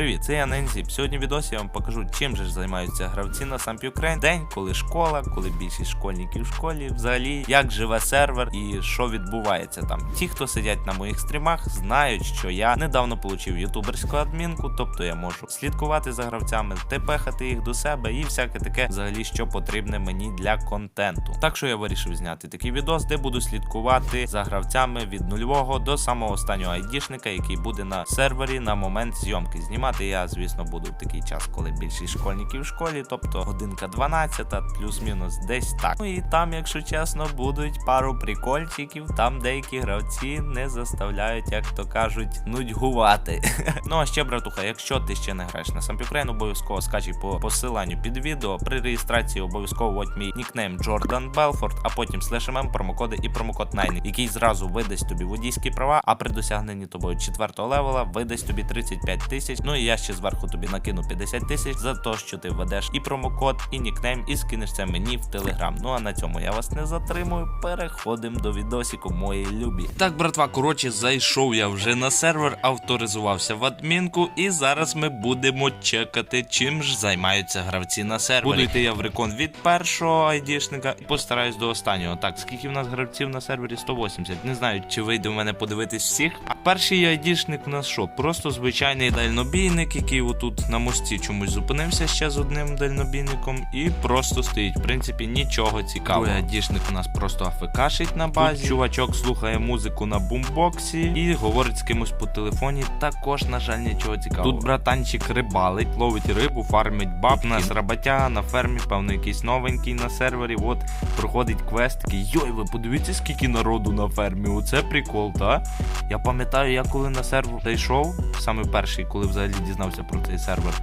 Привіт, це я Нензіп. Сьогодні в відосі я вам покажу, чим же ж займаються гравці на Самп Ukraine. День, коли школа, коли більшість школьників в школі, взагалі, як живе сервер і що відбувається там. Ті, хто сидять на моїх стрімах, знають, що я недавно отримав ютуберську адмінку, тобто я можу слідкувати за гравцями, тепехати їх до себе і всяке таке, взагалі, що потрібне мені для контенту. Так що я вирішив зняти такий відос, де буду слідкувати за гравцями від нульового до самого останнього айдішника, який буде на сервері на момент зйомки. Знімати я, звісно, буду в такий час, коли більшість школьників в школі, тобто годинка 12, плюс-мінус десь так. Ну і там, якщо чесно, будуть пару прикольчиків. Там деякі гравці не заставляють, як то кажуть, нудьгувати. ну а ще, братуха, якщо ти ще не граєш на Сампюкрейн, обов'язково скачай по посиланню під відео. При реєстрації обов'язково вводь мій нікнейм Джордан Белфорд, а потім слеш ММ, промокоди і промокод Найник, який зразу видасть тобі водійські права, а при досягненні тобою четвертого левела видасть тобі 35 тисяч. Ну я ще зверху тобі накину 50 тисяч за те, що ти введеш і промокод, і нікнейм, і скинеш це мені в телеграм. Ну а на цьому я вас не затримую. Переходимо до відосіку мої любі. Так, братва, коротше, зайшов я вже на сервер, авторизувався в адмінку, і зараз ми будемо чекати, чим ж займаються гравці на сервері. Буду йти я в рекон від першого айдішника і постараюсь до останнього. Так, скільки в нас гравців на сервері? 180. Не знаю, чи вийде в мене подивитись всіх. А перший айдішник у нас що? Просто звичайний дальнобійник, який отут на мості чомусь зупинився ще з одним дальнобійником, і просто стоїть. В принципі, нічого цікавого. Другий айдішник у нас просто афекашить на базі. Тут чувачок слухає музику на бумбоксі і говорить з кимось по телефоні. Також, на жаль, нічого цікавого. Тут братанчик рибалить, ловить рибу, фармить баб. У нас роботяга на фермі, певно, якийсь новенький на сервері. От проходить квест. Такий, йой, ви подивіться, скільки народу на фермі. Оце прикол, та? Я пам'ятаю, я коли на сервер зайшов, саме перший, коли взагалі дізнався про цей сервер.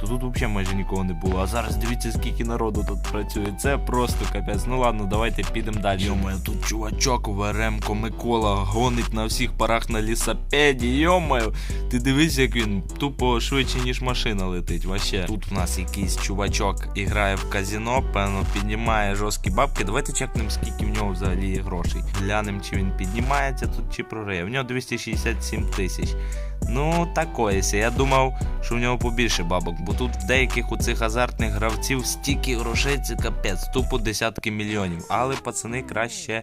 То тут взагалі майже нікого не було. А зараз дивіться, скільки народу тут працює. Це просто капець. Ну ладно, давайте підемо далі. Йомаю, тут чувачок Веремко Микола гонить на всіх парах на лісапеді. Йомаю, ти дивись, як він тупо швидше, ніж машина летить. Ваще. Тут в нас якийсь чувачок грає в казіно, певно, піднімає жорсткі бабки. Давайте чекнемо, скільки в нього взагалі є грошей. Глянемо, чи він піднімається тут, чи програє. В нього 267 тисяч. Ну, такое сі. Я думав, що в нього побільше бабок, бо тут в деяких у цих азартних гравців стільки грошей, це капець, тупо десятки мільйонів. Але пацани краще,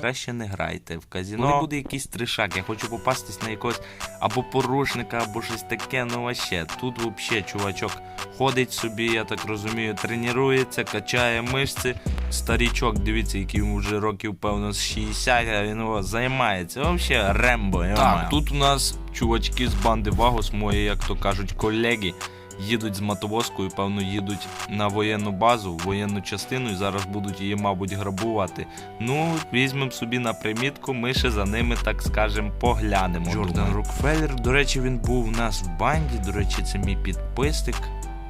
краще не грайте в казіно. Коли буде якийсь тришак, я хочу попастись на якогось або порушника, або щось таке, ну ваще. Тут взагалі чувачок ходить собі, я так розумію, тренується, качає мишці. Старічок, дивіться, який йому вже років, певно, з 60, а він о, займається. Взагалі рембо. Так, тут у нас чувачки з банди Вагос, мої, як то кажуть, колеги. Їдуть з мотовозкою, певно, їдуть на воєнну базу, воєнну частину і зараз будуть її, мабуть, грабувати. Ну, візьмемо собі на примітку, ми ще за ними, так скажемо, поглянемо. Джордан Рокфеллер, до речі, він був у нас в банді. До речі, це мій підписник.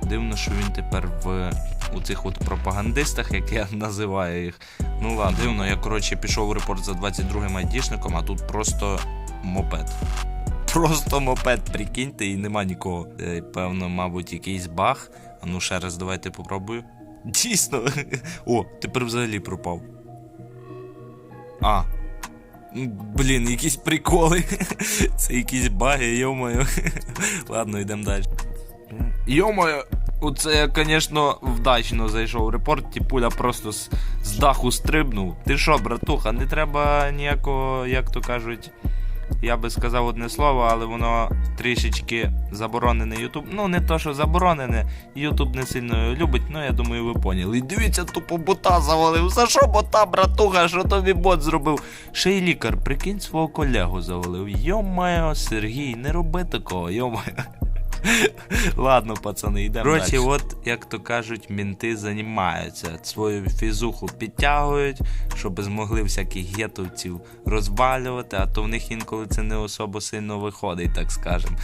Дивно, що він тепер в у цих от пропагандистах, як я називаю їх. Ну ладно, дивно, я коротше пішов в репорт за 22-м айдішником, а тут просто мопед. Просто мопед, прикиньте, і нема нікого. Е, Певно, мабуть, якийсь баг. А ну ще раз давайте попробую. Дійсно. О, тепер взагалі пропав. А. Блін, якісь приколи. Це якісь баги, йомаю. Ладно, йдемо далі. Йомаю, оце я, звісно, вдачно зайшов репорт, ті пуля просто з, з даху стрибнув. Ти що, братуха, не треба ніякого, як то кажуть. Я би сказав одне слово, але воно трішечки заборонене Ютуб. Ну, не то, що заборонене, Ютуб не сильно любить, ну я думаю, ви поняли. І дивіться, тупо бота завалив. За що бота, братуха, що тобі бот зробив? Ще й лікар, прикинь, свого колегу завалив. Йо-моє, Сергій, не роби такого, йо-моє. Ладно, пацани, йдемо. Коротше, от, як то кажуть, мінти займаються. Свою фізуху підтягують, щоб змогли всяких гетовців розвалювати, а то в них інколи це не особо сильно виходить, так скажем.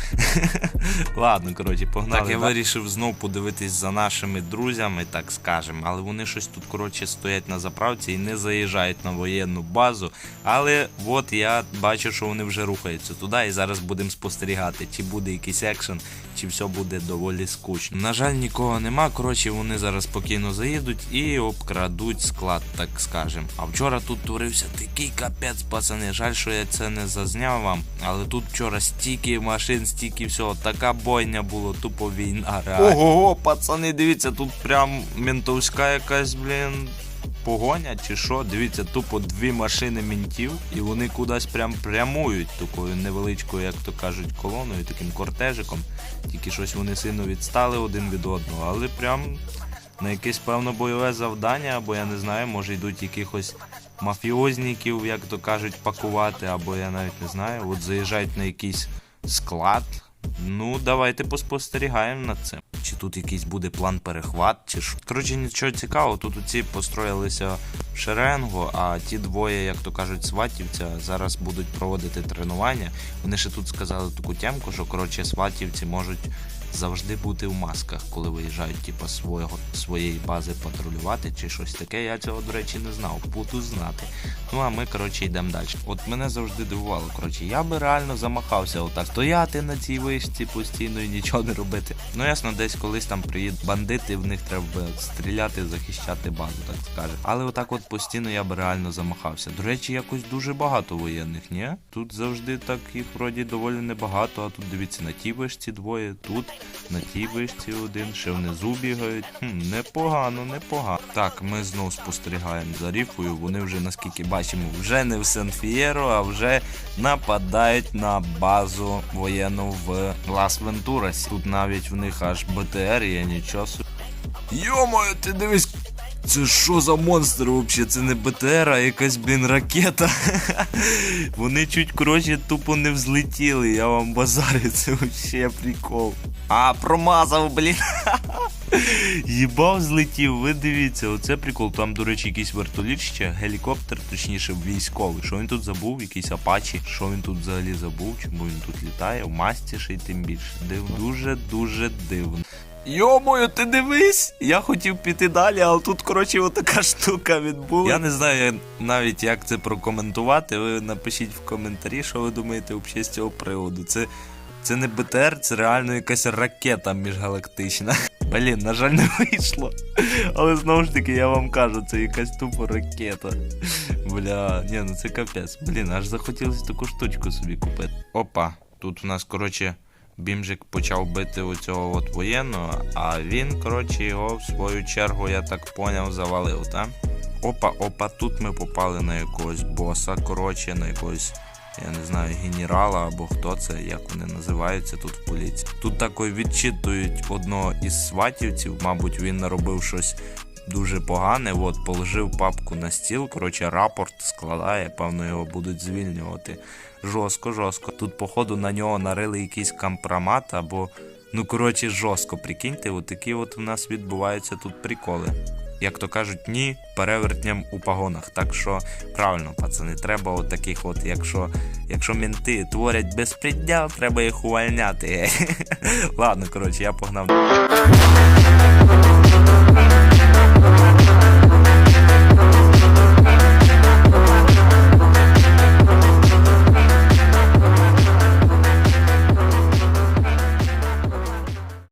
Ладно, коротше, погнали. Так, я вирішив знов подивитись за нашими друзями, так скажем. Але вони щось тут, коротше, стоять на заправці і не заїжджають на воєнну базу. Але от я бачу, що вони вже рухаються туди, і зараз будемо спостерігати, чи буде якийсь екшен, чи все буде доволі скучно. На жаль, нікого нема. Коротше, вони зараз спокійно заїдуть і обкрадуть склад, так скажем. А вчора тут творився такий капець, пацани. Жаль, що я це не зазняв вам. Але тут вчора стільки машин, стільки всього, така бойня було, тупо війна. Ого, пацани, дивіться, тут прям ментовська якась, блін. Погоня чи що, дивіться, тупо дві машини мінтів, і вони кудись прям прямують такою невеличкою, як то кажуть, колоною, таким кортежиком. Тільки щось вони сильно відстали один від одного, але прям на якесь певно бойове завдання, або я не знаю, може йдуть якихось мафіозників, як то кажуть, пакувати, або я навіть не знаю, от заїжджають на якийсь склад. Ну, давайте поспостерігаємо над цим. Чи тут якийсь буде план перехват, чи що. Коротше, нічого цікавого, тут оці построїлися в шеренгу, а ті двоє, як то кажуть, сватівця, зараз будуть проводити тренування. Вони ще тут сказали таку темку, що коротше сватівці можуть завжди бути в масках, коли виїжджають, типу, свого, своєї бази патрулювати чи щось таке. Я цього, до речі, не знав. Буду знати. Ну а ми, коротше, йдемо далі. От мене завжди дивувало. Коротше, я би реально замахався отак стояти на цій вишці постійно і нічого не робити. Ну ясно, десь колись там приїдуть бандити, в них треба стріляти, захищати базу, так скаже. Але отак от постійно я би реально замахався. До речі, якось дуже багато воєнних, ні? Тут завжди так їх вроді доволі небагато, а тут дивіться на тій вишці двоє, тут на тій вишці один, ще внизу бігають. Хм, непогано, непогано. Так, ми знову спостерігаємо за ріфою. Вони вже наскільки бачимо, вже не в Сен-Фієро, а вже нападають на базу воєнну в Лас Вентурасі. Тут навіть в них аж БТР є, нічого. Йомаю, ти дивись. Це що за монстр вообще? Це не БТР, а якась, блін, ракета. Вони чуть коротше тупо не взлетіли, я вам базарю, це вообще прикол. А, промазав, блін. Їбав злетів, ви дивіться, оце прикол. Там, до речі, якийсь вертоліт ще, гелікоптер, точніше, військовий. Що він тут забув? Якийсь апачі. Що він тут взагалі забув? Чому він тут літає? В масті ще й тим більше. Дивно. Дуже-дуже дивно. Йомою, ти дивись! Я хотів піти далі, але тут, коротше, отака штука відбулася. Я не знаю навіть, як це прокоментувати. Ви напишіть в коментарі, що ви думаєте взагалі з цього приводу. Це, це не БТР, це реально якась ракета міжгалактична. Блін, на жаль, не вийшло. Але знову ж таки, я вам кажу, це якась тупо ракета. Бля, ні, ну це капець. Блін, аж захотілося таку штучку собі купити. Опа, тут у нас, коротше. Бімжик почав бити оцього от воєнного, а він, коротше, його в свою чергу, я так поняв, завалив, так? Опа, опа, тут ми попали на якогось боса, коротше, на якогось, я не знаю, генерала або хто це, як вони називаються тут в поліції. Тут такої відчитують одного із сватівців, мабуть, він наробив щось дуже погане. От, положив папку на стіл, коротше, рапорт складає, певно, його будуть звільнювати. Жорстко, жорстко. Тут, походу, на нього нарили якийсь компромат або. Ну, коротше, жорстко, прикиньте, от такі от у нас відбуваються тут приколи. Як то кажуть, ні, перевертням у погонах. Так що правильно, пацани, треба от таких от, якщо, якщо мінти творять безпреділ, треба їх увольняти. Ладно, коротше, я погнав.